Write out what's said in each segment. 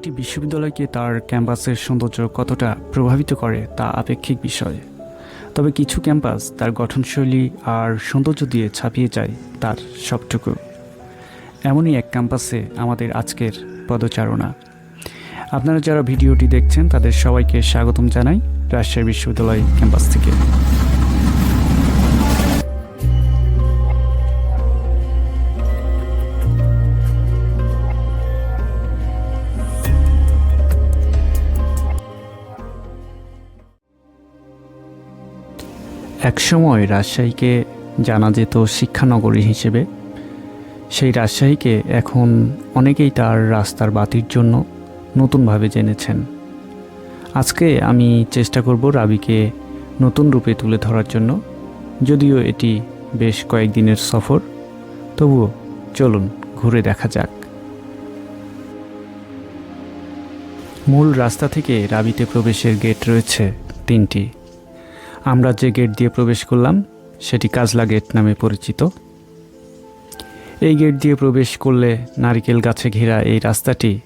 একটি বিশ্ববিদ্যালয়কে তার ক্যাম্পাসের সৌন্দর্য কতটা প্রভাবিত করে তা আপেক্ষিক বিষয়। তবে কিছু ক্যাম্পাস তার গঠনশৈলী আর সৌন্দর্য দিয়ে ছাপিয়ে যায় তার সবটুকু। এমনই এক ক্যাম্পাসে আমাদের আজকের পদচারণা। আপনারা যারা ভিডিওটি দেখছেন তাদের সবাইকে স্বাগতম জানাই রাজশাহী বিশ্ববিদ্যালয় ক্যাম্পাস থেকে। একসময় রাজশাহীকে জানা যেত শিক্ষানগরী হিসেবে। সেই রাজশাহীকে এখন অনেকেই তার রাস্তার বাতির জন্য নতুনভাবে জেনেছেন। আজকে আমি চেষ্টা করব রাবিকে নতুন রূপে তুলে ধরার জন্য। যদিও এটি বেশ কয়েকদিনের সফর, তবুও চলুন ঘুরে দেখা যাক। মূল রাস্তা থেকে রাবিতে প্রবেশের গেট রয়েছে তিনটি। আমরা যে গেট দিয়ে প্রবেশ করলাম, সেটি কাজলা গেট নামে পরিচিত। এই গেট দিয়ে প্রবেশ করলে নারিকেল গাছে ঘেরা এই রাস্তাটি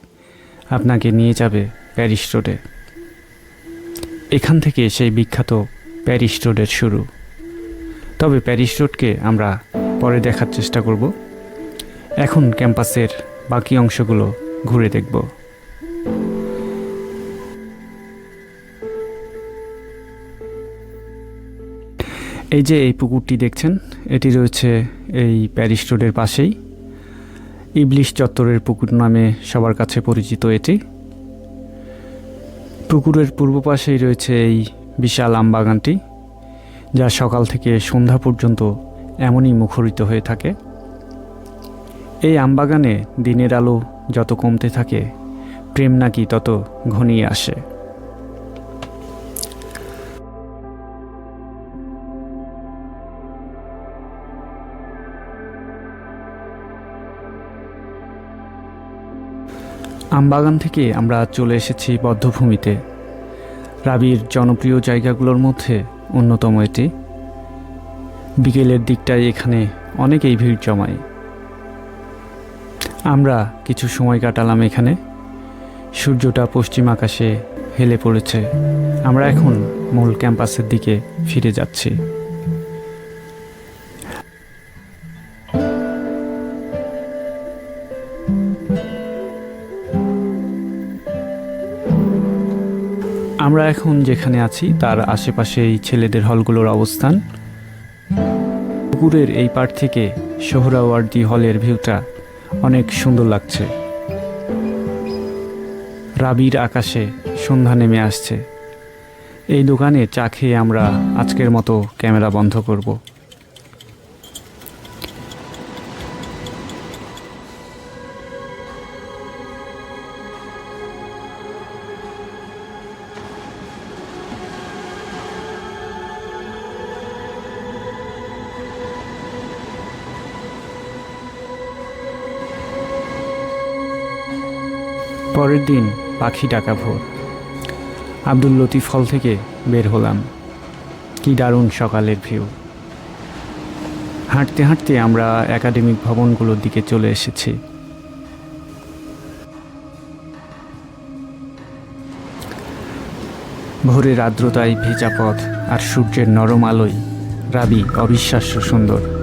আপনাকে নিয়ে যাবে প্যারিস রোডে। এখান থেকে সেই বিখ্যাত প্যারিস রোডের শুরু। তবে প্যারিস রোডকে আমরা পরে দেখার চেষ্টা করব। এখন ক্যাম্পাসের বাকি অংশগুলো ঘুরে দেখব। এই যে এই পুকুরটি দেখছেন, এটি রয়েছে এই প্যারিস রোডের পাশেই। ইবলিশ চত্বরের পুকুর নামে সবার কাছে পরিচিত এটি। পুকুরের পূর্ব পাশেই রয়েছে এই বিশাল আমবাগানটি যা সকাল থেকে সন্ধ্যা পর্যন্ত এমনই মুখরিত হয়ে থাকে। এই আমবাগানে দিনের আলো যত কমতে থাকে, প্রেম নাকি তত ঘনিয়ে আসে। আমবাগান থেকে আমরা চলে এসেছি বদ্ধভূমিতে। রাবির জনপ্রিয় জায়গাগুলোর মধ্যে অন্যতম এটি। বিকেলের দিকটায় এখানে অনেকেই ভিড় জমায়। আমরা কিছু সময় কাটালাম এখানে। সূর্যটা পশ্চিম আকাশে হেলে পড়েছে। আমরা এখন মূল ক্যাম্পাসের দিকে ফিরে যাচ্ছি। আমরা এখন যেখানে আছি, তার আশেপাশে এই ছেলেদের হলগুলোর অবস্থান। পুকুরের এই পার থেকে সোহরাওয়ার্দি হলের ভিউটা অনেক সুন্দর লাগছে। রাবির আকাশে সন্ধ্যা নেমে আসছে। এই দোকানে চা খেয়ে আমরা আজকের মতো ক্যামেরা বন্ধ করব। পরের দিন পাখি ডাকা ভোর। আব্দুল লতিফ হল থেকে বের হলাম। কি দারুণ সকালের ভিউ। হাঁটতে হাঁটতে আমরা একাডেমিক ভবনগুলোর দিকে চলে এসেছি। ভোরের আর্দ্রতায় ভেজা পথ আর সূর্যের নরম আলোয় রাবি অবিশ্বাস্য সুন্দর।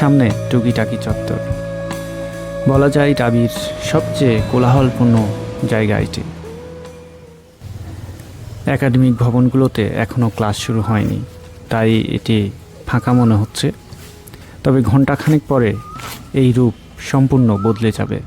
সামনে টুকিটাকি চত্বর। বলা যায় রাবির সবচেয়ে কোলাহলপূর্ণ জায়গা এটি। একাডেমিক ভবনগুলোতে এখনও ক্লাস শুরু হয়নি, তাই এটি ফাঁকা মনে হচ্ছে। তবে ঘণ্টাখানেক পরে এই রূপ সম্পূর্ণ বদলে যাবে।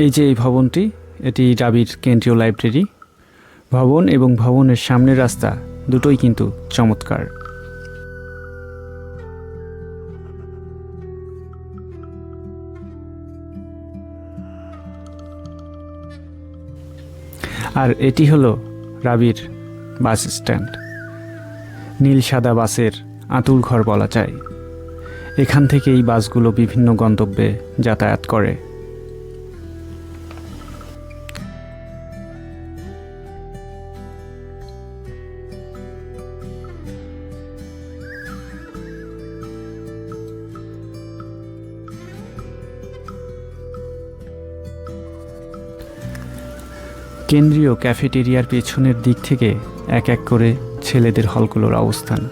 এই যে এই ভবনটি, এটি ডাবির কেন্দ্রীয় লাইব্রেরি। ভবন এবং ভবনের সামনের রাস্তা দুটোই কিন্তু চমৎকার। আর এটি হলো রাবির বাস স্ট্যান্ড। নীল সাদা বাসের আঁতুল ঘর বলা যায়। এখান থেকে এই বাসগুলো বিভিন্ন গন্তব্যে যাতায়াত করে। কেন্দ্রীয় ক্যাফেটেরিয়ার পেছনের দিক থেকে এক এক করে ছেলেদের হলগুলোর অবস্থান।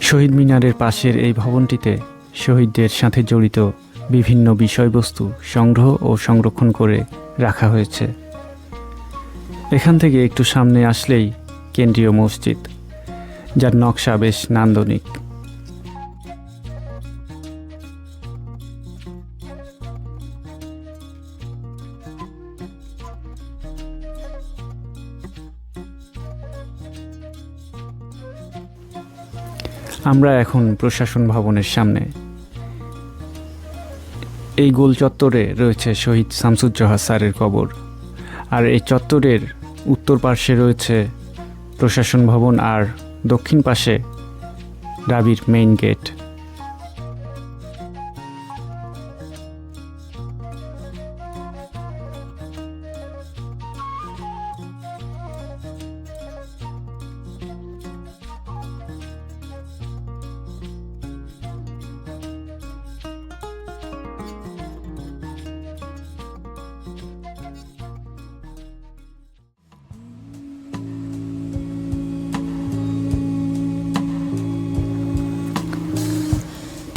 শহীদ মিনারের পাশের এই ভবনটিতে শহীদদের সাথে জড়িত বিভিন্ন বিষয়বস্তু সংগ্রহ ও সংরক্ষণ করে রাখা হয়েছে। এখান থেকে একটু সামনে আসলেই কেন্দ্রীয় মসজিদ, যার নকশা বেশ নান্দনিক। আমরা এখন প্রশাসন ভবনের সামনে। এই গোল চত্বরে রয়েছে শহীদ শামসুজ্জোহা স্যারের কবর। আর এই চত্বরের উত্তর পার্শ্বে রয়েছে প্রশাসন ভবন আর দক্ষিণ পাশে রাবির মেইন গেট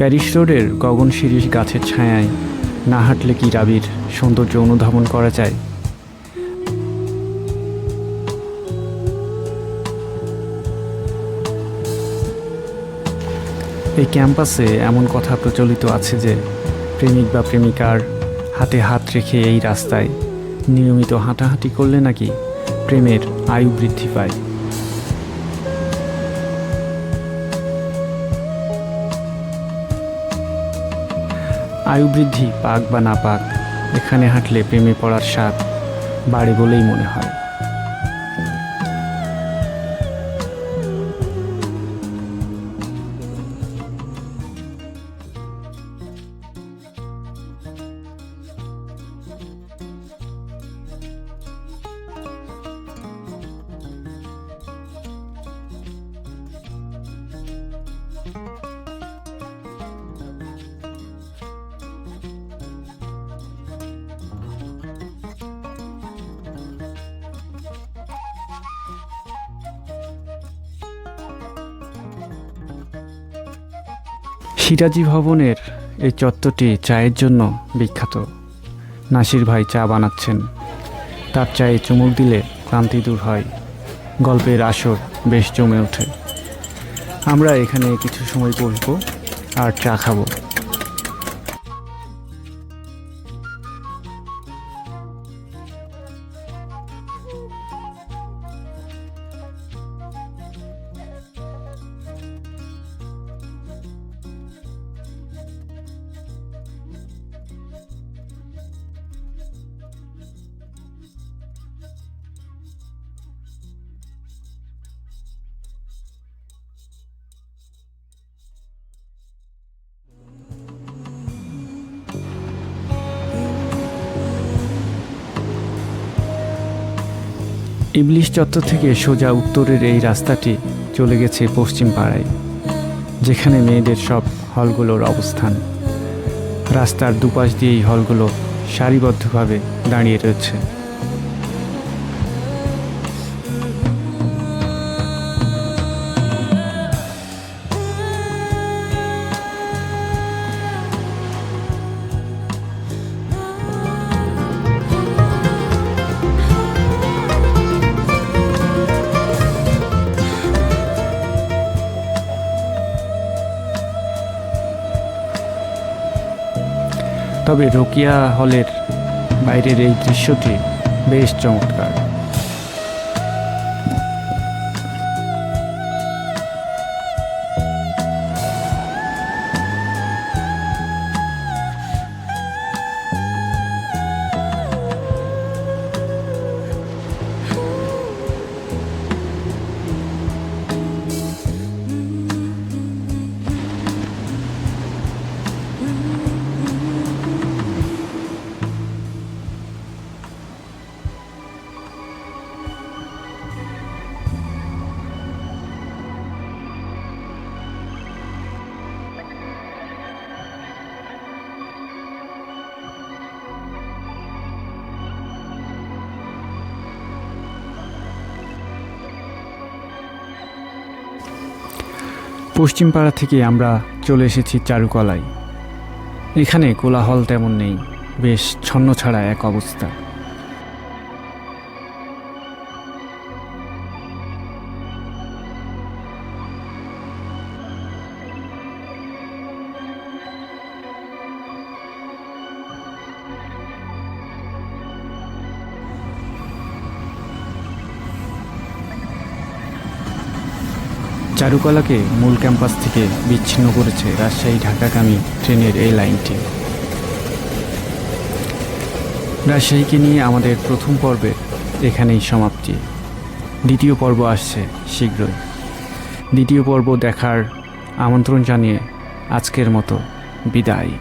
প্যারিস রোডের গগন শিরিষ গাছের ছায়ায় না হাঁটলে কি রাবির সৌন্দর্য অনুধাবন করা যায়? এই ক্যাম্পাসে এমন কথা প্রচলিত আছে যে প্রেমিক বা প্রেমিকার হাতে হাত রেখে এই রাস্তায় নিয়মিত হাঁটাহাঁটি করলে নাকি প্রেমের আয়ু বৃদ্ধি পায়। আয়ু বৃদ্ধি, পাক বা না পাক এখানে হাঁটলে প্রেমে পড়ার স্বাদ বাড়ে বলেই মনে হয়। সিরাজি ভবনের এই চত্বরটি চায়ের জন্য বিখ্যাত। নাসির ভাই চা বানাচ্ছেন। তার চায়ে চুমুক দিলে ক্লান্তি দূর হয়। গল্পের আসর বেশ জমে ওঠে। আমরা এখানে কিছু সময় বসবো আর চা খাব। ইবলিশ চত্বর থেকে সোজা উত্তরের এই রাস্তাটি চলে গেছে পশ্চিম পাড়ায়, যেখানে মেয়েদের সব হলগুলোর অবস্থান। রাস্তার দুপাশ দিয়েই হলগুলো সারিবদ্ধভাবে দাঁড়িয়ে রয়েছে। তবে রোকিয়া হলের বাইরের এই দৃশ্যটি বেশ চমৎকার। পশ্চিমপাড়া থেকে আমরা চলে এসেছি চারুকলায়। এখানে কোলাহল তেমন নেই, বেশ ছন্ন ছাড়া এক অবস্থা। চারুকলাকে মূল ক্যাম্পাস থেকে বিচ্ছিন্ন করেছে রাজশাহী ঢাকাগামী ট্রেনের এই লাইনটি। রাজশাহীকে নিয়ে আমাদের প্রথম পর্বের এখানেই সমাপ্তি। দ্বিতীয় পর্ব আসছে শীঘ্রই। দ্বিতীয় পর্ব দেখার আমন্ত্রণ জানিয়ে আজকের মতো বিদায়।